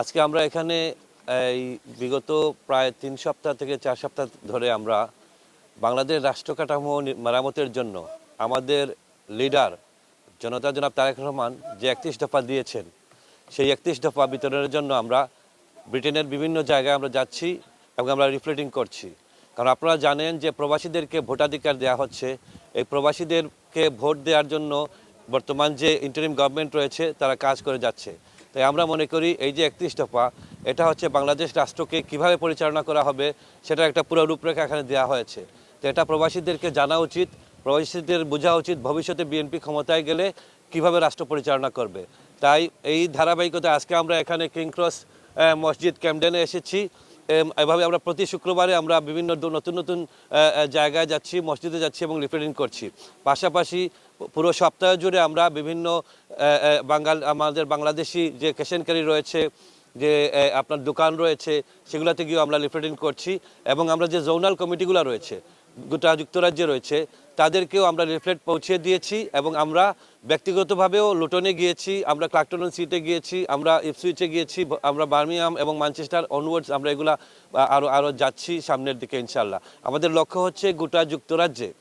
আজকে আমরা এখানে, এই বিগত প্রায় তিন সপ্তাহ থেকে চার সপ্তাহ ধরে আমরা বাংলাদেশ রাষ্ট্র কাঠামো মেরামতের জন্য আমাদের লিডার জনতা জনাব তারেক রহমান যে একত্রিশ দফা দিয়েছেন, সেই একত্রিশ দফা বিতরণের জন্য আমরা ব্রিটেনের বিভিন্ন জায়গায় আমরা যাচ্ছি এবং আমরা রিফ্লেটিং করছি। কারণ আপনারা জানেন যে প্রবাসীদেরকে ভোটাধিকার দেওয়া হচ্ছে। এই প্রবাসীদেরকে ভোট দেওয়ার জন্য বর্তমান যে ইন্টারিম গভর্নমেন্ট রয়েছে, তারা কাজ করে যাচ্ছে। তাই আমরা মনে করি এই যে একত্রিশ দফা, এটা হচ্ছে বাংলাদেশ রাষ্ট্রকে কীভাবে পরিচালনা করা হবে সেটা একটা পুরো রূপরেখা এখানে দেওয়া হয়েছে। তো এটা প্রবাসীদেরকে জানা উচিত, প্রবাসীদের বোঝা উচিত ভবিষ্যতে বিএনপি ক্ষমতায় গেলে কীভাবে রাষ্ট্র পরিচালনা করবে। তাই এই ধারাবাহিকতা আজকে আমরা এখানে কিংক্রস মসজিদ ক্যামডেনে এসেছি। এভাবে আমরা প্রতি শুক্রবারে আমরা বিভিন্ন নতুন নতুন জায়গায় যাচ্ছি, মসজিদে যাচ্ছি এবং রিপেয়ারিং করছি। পাশাপাশি পুরো সপ্তাহ জুড়ে আমরা বিভিন্ন বাঙাল আমাদের বাংলাদেশি যে কেশনকারী রয়েছে, যে আপনার দোকান রয়েছে, সেগুলোতে গিয়েও আমরা লিফলেটিং করছি এবং আমরা যে জোনাল কমিটিগুলো রয়েছে গোটা যুক্তরাজ্যে রয়েছে, তাদেরকেও আমরা লিফলেট পৌঁছে দিয়েছি এবং আমরা ব্যক্তিগতভাবেও লুটনে গিয়েছি, আমরা ক্লাকটন সিটে গিয়েছি, আমরা ইপসুইচে গিয়েছি, আমরা বার্মিয়াম এবং ম্যানচেস্টার অনওয়ার্ডস আমরা এগুলা, আ- আরও আরও যাচ্ছি সামনের দিকে ইনশাল্লাহ আমাদের লক্ষ্য হচ্ছে গোটা যুক্তরাজ্যে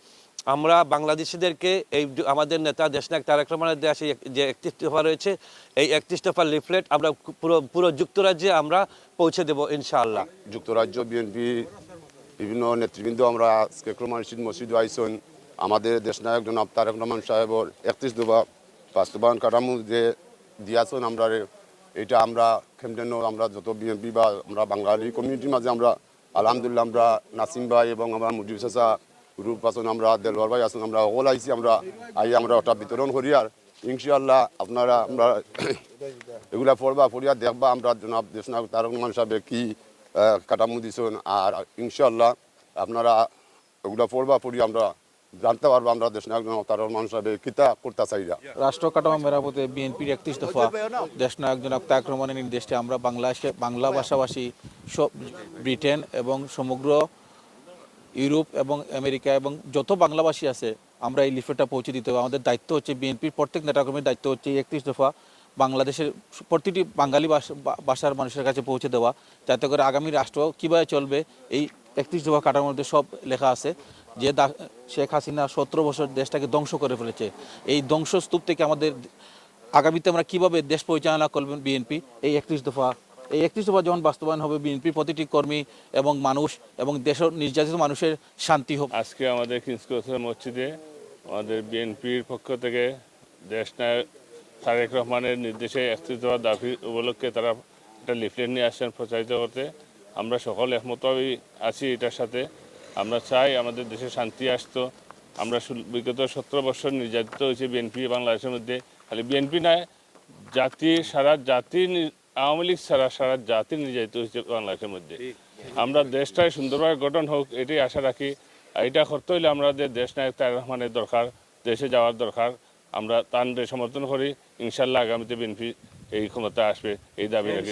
আমরা বাংলাদেশিদেরকে এই আমাদের নেতা দেশনায়ক তারেক রহমানের এক- যে একত্রিশ দফা রয়েছে, এই একত্রিশ দফার লিফলেট আমরা পুরো পুরো যুক্তরাজ্যে আমরা পৌঁছে দেবো ইনশাআল্লাহ। যুক্তরাজ্য বিএনপি বিভিন্ন নেতৃবৃন্দ আমরা আজকে ক্রমানিশিদ মসজিদ আইসন আমাদের দেশনায়ক জনাব তারেক রহমান সাহেবর একত্রিশ দফা বাস্তবায়ন কাঠামো যে দিয়াছেন আমরা এটা আমরা খেমডেনও আমরা যত বিএনপি বা আমরা বাঙালি কমিউনিটির মাঝে আমরা আলহামদুলিল্লাহ আমরা নাসিম ভাই এবং আমরা মুজিব চাচা, রূপ আছেন আমরা, দেলওয়ার ভাই আছেন, আমরা সকল আইসি আমরা আই আমরা ওটা বিতরণ করি আর ইনশাআল্লাহ আপনারা আমরা এগুলা পড়বা, পড়িয়া দেখবা আমরা জনাব দেশনায়ক তারক রহমান সাহেব কি কাঠামো দিছেন আর ইনশাল্লাহ আপনারা এগুলা পড়বা পড়ি আমরা জানতে পারব, আমরা দেশনায়ক জনাব তারক রহমান সাহেব কিতা করতে চাইরা। রাষ্ট্র কাঠামো মেরামতে বিএনপির একত্রিশ দফা দেশনায়ক জনাব তাক রহমানের নির্দেশে আমরা বাংলাদেশে বাংলা ভাষাভাষী সব ব্রিটেন এবং সমগ্র ইউরোপ এবং আমেরিকা এবং যত বাংলাভাষী আছে, আমরা এই লিফলেটটা পৌঁছে দিতে হবে। আমাদের দায়িত্ব হচ্ছে বিএনপির প্রত্যেক নেতাকর্মীর দায়িত্ব হচ্ছে একত্রিশ দফা বাংলাদেশের প্রতিটি বাঙালি ভাষা- ভাষার মানুষের কাছে পৌঁছে দেওয়া, যাতে করে আগামী রাষ্ট্র কীভাবে চলবে, এই একত্রিশ দফা কাটার মধ্যে সব লেখা আছে, যে শেখ হাসিনা সতেরো বছর দেশটাকে ধ্বংস করে ফেলেছে। এই ধ্বংসস্তূপ থেকে আমাদের আগামীতে আমরা কীভাবে দেশ পরিচালনা করবেন বিএনপি? এই একত্রিশ দফা, এই একত্রিশ দফা যখন বাস্তবায়ন হবে বিএনপির প্রতিটি কর্মী এবং মানুষ এবং দেশের নির্যাতিত মানুষের শান্তি হোক। আজকে আমাদের মসজিদে আমাদের বিএনপির পক্ষ থেকে দেশ তারেক রহমানের নির্দেশে একত্রিশ দফা দাবি উপলক্ষে তারা একটা লিফলেট নিয়ে আসছেন প্রচারিত করতে। আমরা সকল একমতই আছি এটার সাথে। আমরা চাই আমাদের দেশে শান্তি আসতো। আমরা বিগত সতেরো বছর নির্যাতিত হয়েছে বিএনপি বাংলাদেশের মধ্যে। খালি বিএনপি নয়, জাতি, সারা জাতি আওয়ামী লীগ ছাড়া সারা জাতি নির্যাতিত হয়েছে বাংলাদেশের মধ্যে। আমরা দেশটাই সুন্দরভাবে গঠন হোক, এটাই আশা রাখি। এটা করতে হইলে আমাদের দেশ নায়ক তার রহমানের দরকার, দেশে যাওয়ার দরকার। আমরা তার সমর্থন করি। ইনশাল্লাহ আগামীতে বিএনপি এই ক্ষমতা আসবে এই দাবি রাখি।